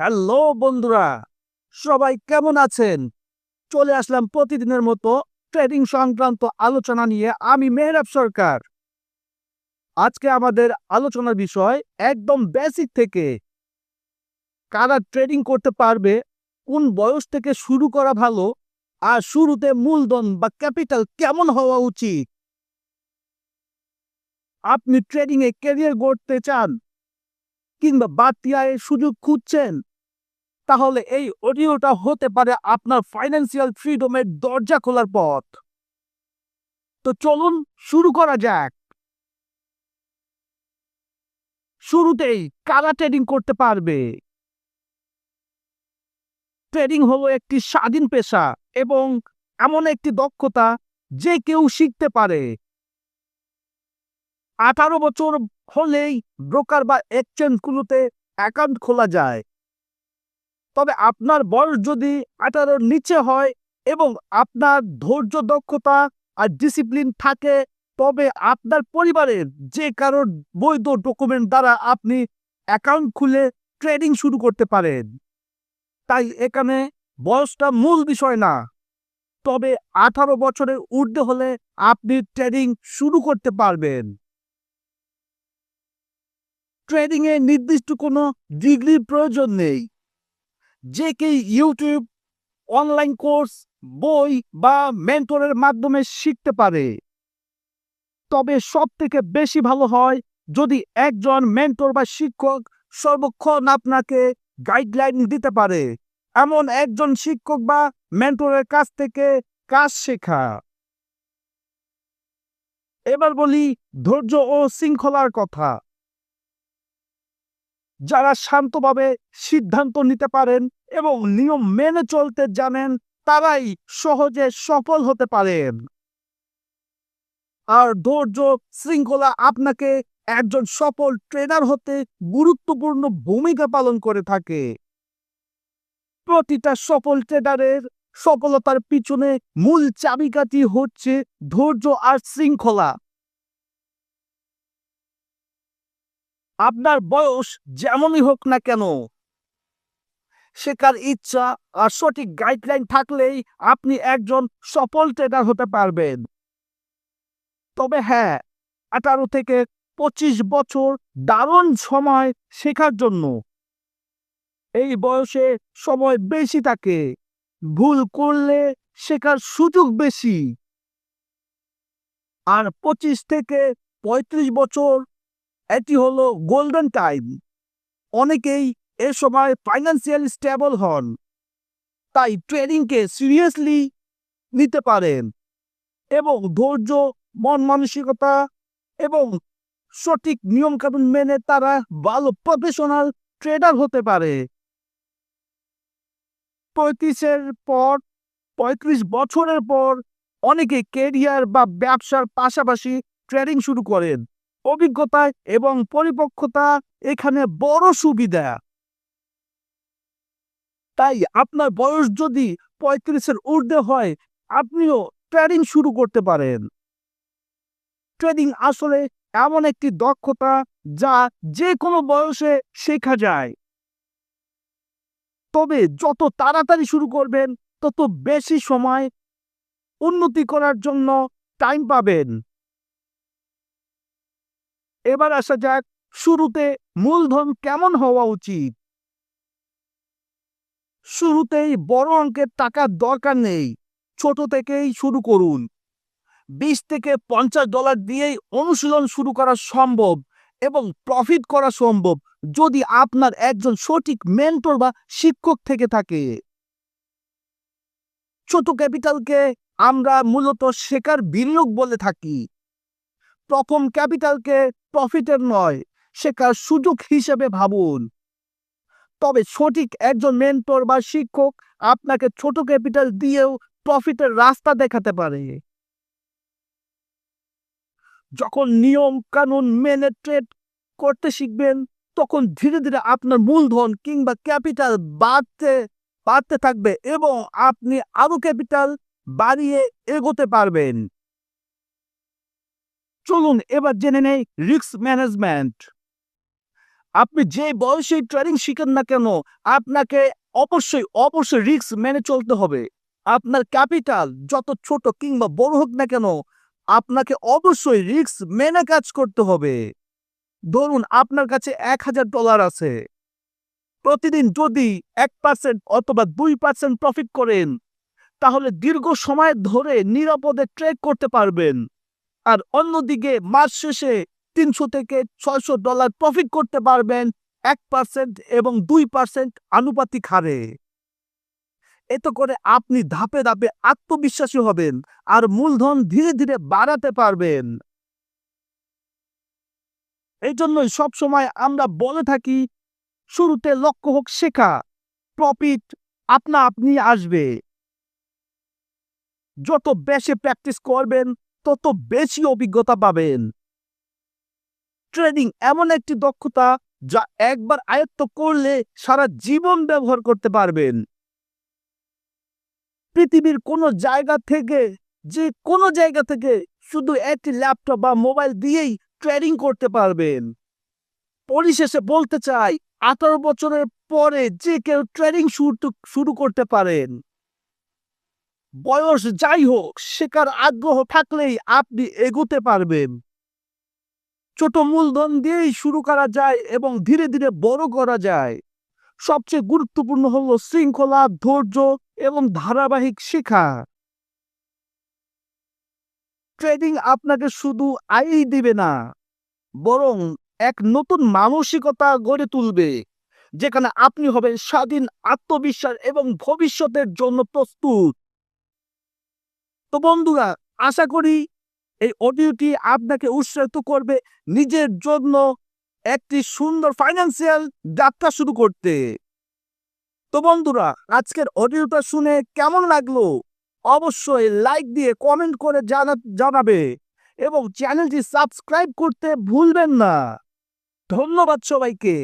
Hello বন্ধুরা, সবাই কেমন আছেন? চলে আসলাম প্রতিদিনের মতো ট্রেডিং সংক্রান্ত আলোচনা নিয়ে আমি মেহরাব সরকার। আজকে আমাদের আলোচনার বিষয় একদম বেসিক থেকে। কারা ট্রেডিং করতে পারবে, কোন বয়স থেকে শুরু করা ভালো, আর শুরুতে মূলধন বা ক্যাপিটাল কেমন হওয়া উচিত? আপনি ট্রেডিং এ ক্যারিয়ার গড়তে চান কিংবা বাড়তি আয়ের সুযোগ খুঁজছেন? তাহলে এই অডিওটা হতে পারে আপনার ফাইন্যান্সিয়াল ফ্রিডমের দরজা খোলার পথ। তো চলুন শুরু করা যাক। শুরুতেই কারা ট্রেডিং করতে পারবে? ট্রেডিং হলো একটি স্বাধীন পেশা এবং এমন একটি দক্ষতা যে কেউ শিখতে পারে। আঠারো বছর হলেই ব্রোকার বা এক্সচেঞ্জগুলোতে অ্যাকাউন্ট খোলা যায়। তবে আপনার বয়স যদি আঠারোর নিচে হয় এবং আপনার ধৈর্য, দক্ষতা আর ডিসিপ্লিন থাকে, তবে আপনার পরিবারের যে কারোর বৈধ ডকুমেন্ট দ্বারা আপনি অ্যাকাউন্ট খুলে ট্রেডিং শুরু করতে পারেন। তাই এখানে বয়সটা মূল বিষয় না। তবে আঠারো বছরের ঊর্ধ্বে হলে আপনি ট্রেডিং শুরু করতে পারবেন। ট্রেডিংয়ে নির্দিষ্ট কোনো ডিগ্রির প্রয়োজন নেই। যে কেউ ইউটিউব অনলাইন কোর্স বই বা মেন্টরের মাধ্যমে শিখতে পারে। তবে সব থেকে বেশি ভালো হয় যদি একজন মেন্টর বা শিক্ষক সর্বক্ষণ আপনাকে গাইডলাইন দিতে পারে। এমন একজন শিক্ষক বা মেন্টরের কাছ থেকে কাজ শেখা। এবার বলি ধৈর্য ও শৃঙ্খলার কথা। যারা শান্তভাবে সিদ্ধান্ত নিতে পারেন এবং নিয়ম মেনে চলতে জানেন, তারাই সহজে সফল হতে পারেন। আর ধৈর্য শৃঙ্খলা আপনাকে একজন সফল ট্রেনার হতে গুরুত্বপূর্ণ ভূমিকা পালন করে থাকে। প্রতিটা সফল ট্রেডারের সফলতার পিছনে মূল চাবিকাঠি হচ্ছে ধৈর্য আর শৃঙ্খলা। আপনার বয়স যেমনই হোক না কেন, শেখার ইচ্ছা আর সঠিক গাইডলাইন থাকলেই আপনি একজন সফল ট্রেডার হতে পারবেন। তবে হ্যাঁ আঠারো থেকে পঁচিশ বছর দারুণ সময় শেখার জন্য। এই বয়সে সময় বেশি থাকে, ভুল করলে শেখার সুযোগ বেশি। আর পঁচিশ থেকে পঁয়ত্রিশ বছর এটি হলো গোল্ডেন টাইম অনেকেই এ সময় ফাইন্যান্সিয়াল স্টেবল হন, তাই ট্রেডিংকে সিরিয়াসলি নিতে পারেন এবং ধৈর্য, মন মানসিকতা এবং সঠিক নিয়মকানুন মেনে তারা ভালো প্রফেশনাল ট্রেডার হতে পারে। পঁয়ত্রিশের পর, পঁয়ত্রিশ বছরের পর অনেকে কেরিয়ার বা ব্যবসার পাশাপাশি ট্রেডিং শুরু করেন। অভিজ্ঞতা এবং পরিপক্কতা এখানে বড় সুবিধা। তাই আপনার বয়স যদি পঁয়ত্রিশের ঊর্ধ্বে হয়, আপনিও ট্রেডিং শুরু করতে পারেন। ট্রেডিং আসলে এমন একটি দক্ষতা যা যে কোনো বয়সে শেখা যায়। তবে যত তাড়াতাড়ি শুরু করবেন, তত বেশি সময় উন্নতি করার জন্য টাইম পাবেন। এবার আসা যাক শুরুতে মূলধন কেমন হওয়া উচিত। শুরুতেই বড় অঙ্কের টাকার দরকার নেই, ছোট থেকেই শুরু করুন। বিশ থেকে পঞ্চাশ ডলার দিয়েই অনুশীলন শুরু করা সম্ভব এবং প্রফিট করা সম্ভব যদি আপনার একজন সঠিক মেন্টর বা শিক্ষক থেকে থাকে। ছোট ক্যাপিটালকে আমরা মূলত শেখার বিনিয়োগ বলে থাকি। প্রথম ক্যাপিটালকে প্রফিটের নয় শেখার সুযোগ হিসেবে ভাবুন। তবে সঠিক একজন মেন্টর বা শিক্ষক আপনাকে ছোট ক্যাপিটাল দিয়েও প্রফিটের রাস্তা দেখাতে পারে। যখন নিয়ম কানুন মেনে ট্রেড করতে শিখবেন, তখন ধীরে ধীরে আপনার মূলধন কিংবা ক্যাপিটাল বাড়তে বাড়তে থাকবে এবং আপনি আরও ক্যাপিটাল বাড়িয়ে এগোতে পারবেন। চলুন এবার জেনে নেই রিস্ক ম্যানেজমেন্ট আপনি যে বয়সে ট্রেডিং শিখেন না কেন, আপনাকে অবশ্যই অবশ্যই রিস্ক মেনে চলতে হবে। আপনার ক্যাপিটাল যত ছোট কিংবা বড় হোক না কেন, আপনাকে অবশ্যই রিস্ক মেনে কাজ করতে হবে। ধরুন আপনার কাছে এক হাজার ডলার আছে। প্রতিদিন যদি এক পার্সেন্ট অথবা দুই পার্সেন্ট প্রফিট করেন, তাহলে দীর্ঘ সময় ধরে নিরাপদে ট্রেড করতে পারবেন। আর অন্যদিকে মাস শেষে তিনশো থেকে ছয়শো ডলার প্রফিট করতে পারবেন এক পার্সেন্ট এবং দুই পার্সেন্ট আনুপাতিক হারে। এতে করে আপনি ধাপে ধাপে আত্মবিশ্বাসী হবেন আর মূলধন ধীরে ধীরে বাড়াতে পারবেন। এই জন্যই সবসময় আমরা বলে থাকি, শুরুতে লক্ষ্য হোক শেখা প্রফিট আপনা আপনি আসবে। যত বেশি প্র্যাকটিস করবেন তত বেশি অভিজ্ঞতা পাবেন। ট্রেডিং এমন একটি দক্ষতা যা একবার আয়ত্ত করলে সারা জীবন ব্যবহার করতে পারবেন। পৃথিবীর কোনো জায়গা থেকে, যে কোনো জায়গা থেকে শুধু একটি ল্যাপটপ বা মোবাইল দিয়েই ট্রেডিং করতে পারবেন। পরিশেষে বলতে চাই, আঠারো বছরের পরে যে কেউ ট্রেডিং শুরু শুরু করতে পারেন। বয়স যাই হোক শেখার আগ্রহ থাকলেই আপনি এগোতে পারবেন। ছোট মূলধন দিয়েই শুরু করা যায় এবং ধীরে ধীরে বড় করা যায়। সবচেয়ে গুরুত্বপূর্ণ হলো শৃঙ্খলা, ধৈর্য এবং ধারাবাহিক শেখা ট্রেডিং আপনাকে শুধু আয়ই দিবে না, বরং এক নতুন মানসিকতা গড়ে তুলবে, যেখানে আপনি হবেন স্বাধীন, আত্মবিশ্বাস এবং ভবিষ্যতের জন্য প্রস্তুত। তো বন্ধুরা, আশা করি এই অডিওটি আপনাকে উৎসাহিত করবে নিজের জন্য একটি সুন্দর ফাইন্যান্সিয়াল যাত্রা শুরু করতে। তো বন্ধুরা, আজকের অডিওটা শুনে কেমন লাগল? অবশ্যই লাইক দিয়ে কমেন্ট করে জানা জানাবে এবং চ্যানেলটি সাবস্ক্রাইব করতে ভুলবেন না। ধন্যবাদ সবাইকে।